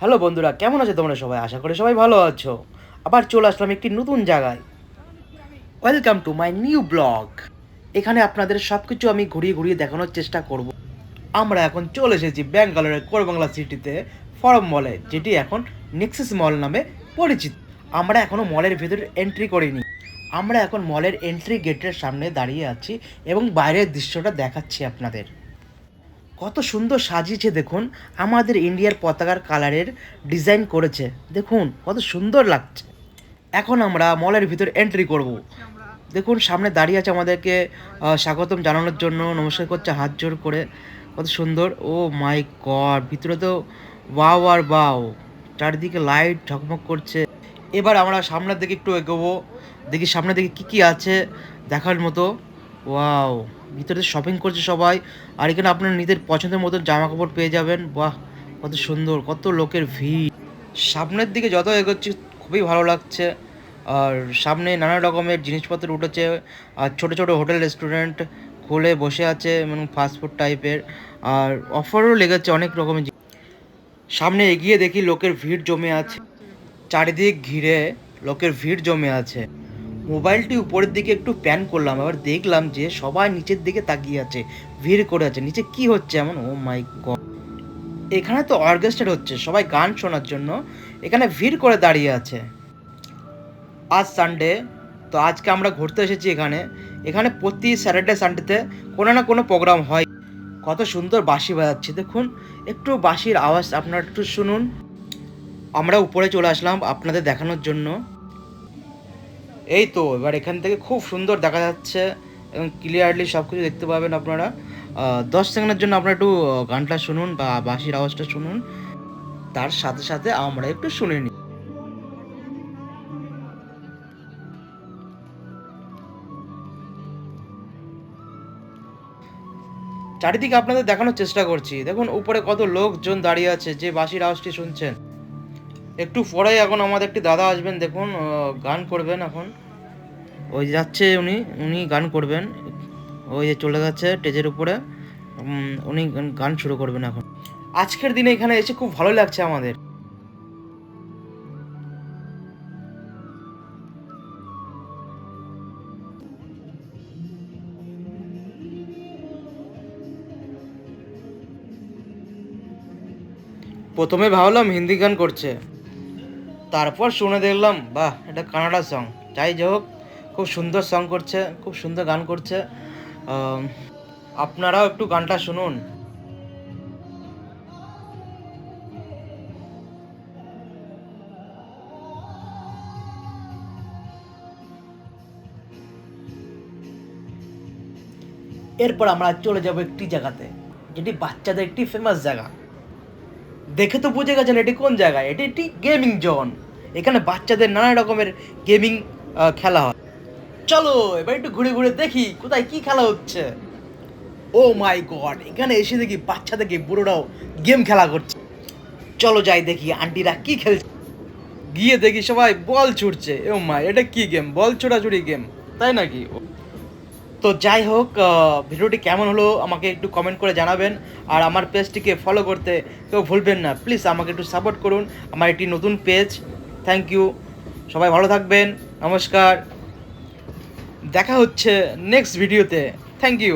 Hello বন্ধুরা, কেমন আছো তোমরা সবাই? আশা করি সবাই ভালো আছো। আবার চলে আসলাম একটি নতুন জায়গায়। Welcome to my new blog এখানে আপনাদের সব কিছু আমি ঘুরিয়ে ঘুরিয়ে দেখানোর চেষ্টা করব। আমরা এখন চলে এসেছি ব্যাঙ্গালোরের কোরবাংলা সিটিতে ফরম মলে যেটি এখন নেক্সিস মল নামে পরিচিত। আমরা এখনও মলের ভেতরে এন্ট্রি করিনি। আমরা এখন মলের এন্ট্রি গেটের সামনে দাঁড়িয়ে আছি এবং বাইরের দৃশ্যটা দেখাচ্ছি আপনাদের। কত সুন্দর সাজিয়েছে দেখুন। আমাদের ইন্ডিয়ার পতাকার কালারের ডিজাইন করেছে। দেখুন, কত সুন্দর লাগছে। এখন আমরা মলের ভিতর এন্ট্রি করব। দেখুন, সামনে দাঁড়িয়ে আছে আমাদেরকে স্বাগতম জানানোর জন্য। নমস্কার করছে, হাত জোর করে। কত সুন্দর। ও মাই গড, ভিতরে তো ওয়াও আর বাও চারিদিকে লাইট ঝকমক করছে। এবার আমরা সামনের দিকে একটু এগোবো। দেখি সামনের দিকে কি কি আছে দেখার মতো। ওয়াও ভিতরে শপিং করছে সবাই, আর এখানে আপনার নিজের পছন্দের মতন জামা কাপড় পেয়ে যাবেন। বাহ, কত সুন্দর, কত লোকের ভিড়। সামনের দিকে যত এগোচ্ছি, খুবই ভালো লাগছে। আর সামনে নানা রকমের জিনিসপত্র উঠেছে। আর ছোট ছোট হোটেল, রেস্টুরেন্ট খুলে বসে আছে মানে ফাস্টফুড টাইপের আর অফারও লেগেছে অনেক রকমের। সামনে এগিয়ে দেখি লোকের ভিড় জমে আছে। চারিদিক ঘিরে লোকের ভিড় জমে আছে। মোবাইলটি উপরের দিকে একটু প্যান করলাম, এবার দেখলাম যে সবাই নিচের দিকে তাকিয়ে আছে, ভিড় করে আছে, নিচে কি হচ্ছে এমন? ও মাই গড এখানে তো অর্কেস্ট্রা হচ্ছে, সবাই গান শোনার জন্য, এখানে ভিড় করে দাঁড়িয়ে আছে। আজ সানডে তো আজকে আমরা ঘুরতে এসেছি এখানে এখানে প্রতি স্যাটারডে সানডেতে কোনো না কোনো প্রোগ্রাম হয়। কত সুন্দর বাঁশি বাজাচ্ছে, দেখুন, একটু বাঁশির আওয়াজ, আপনারা একটু শুনুন। আমরা উপরে চলে আসলাম আপনাদের দেখানোর জন্য। এই তো এবার এখান থেকে খুব সুন্দর দেখা যাচ্ছে এবং ক্লিয়ারলি সব কিছু দেখতে পাবেন আপনারা। দশ সেকেন্ডের জন্য আপনারা একটু গানটা শুনুন বা বাঁশির আওয়াজটা শুনুন। তার সাথে সাথে আমরা একটু শুনে নিই চারিদিকে আপনাদের দেখানোর চেষ্টা করছি। দেখুন, উপরে কত লোকজন দাঁড়িয়ে আছে যে বাঁশির আওয়াজটি শুনছেন। একটু পরে এখন আমাদের একটি দাদা আসবেন, দেখুন গান করবেন এখন। ওই যাচ্ছে উনি উনি গান করবেন। ওই যে চলে যাচ্ছে স্টেজের উপরে। উনি গান শুরু করবেন এখন। আজকের দিনে এখানে এসে খুব ভালো লাগছে আমাদের। প্রথমে ভাবলাম হিন্দি গান করছে। তারপর শুনে দেখলাম, বাহ, এটা কানাডা সং যাই হোক, খুব সুন্দর সং করছে, খুব সুন্দর গান করছে। আপনারাও একটু গানটা শুনুন। এরপর আমরা চলে যাব একটি জায়গাতে, যেটি বাচ্চাদের একটি ফেমাস জায়গা। দেখে তো বুঝে গেছেন এটি কোন জায়গায় এটি একটি গেমিং জোন এখানে বাচ্চাদের নানা রকমের গেমিং খেলা হয়। চলো, এবার একটু ঘুরে ঘুরে দেখি কোথায় কি খেলা হচ্ছে। ও মাই গড, এখানে এসে দেখি বাচ্চা থেকে বুড়োরাও গেম খেলা করছে। চলো যাই দেখি আন্টিরা কি খেলছে। গিয়ে দেখি সবাই বল ছুটছে। ও মাই, এটা কি গেম? বল ছোড়াছুড়ি গেম, তাই নাকি? তো যাই হোক ভিডিওটি কেমন হলো আমাকে একটু কমেন্ট করে জানাবেন। আর আমার পেজটিকে ফলো করতে কেউ ভুলবেন না। প্লিজ আমাকে একটু সাপোর্ট করুন। আমার একটি নতুন পেজ থ্যাংক ইউ সবাই ভালো থাকবেন। নমস্কার। দেখা হচ্ছে নেক্সট ভিডিওতে থ্যাংক ইউ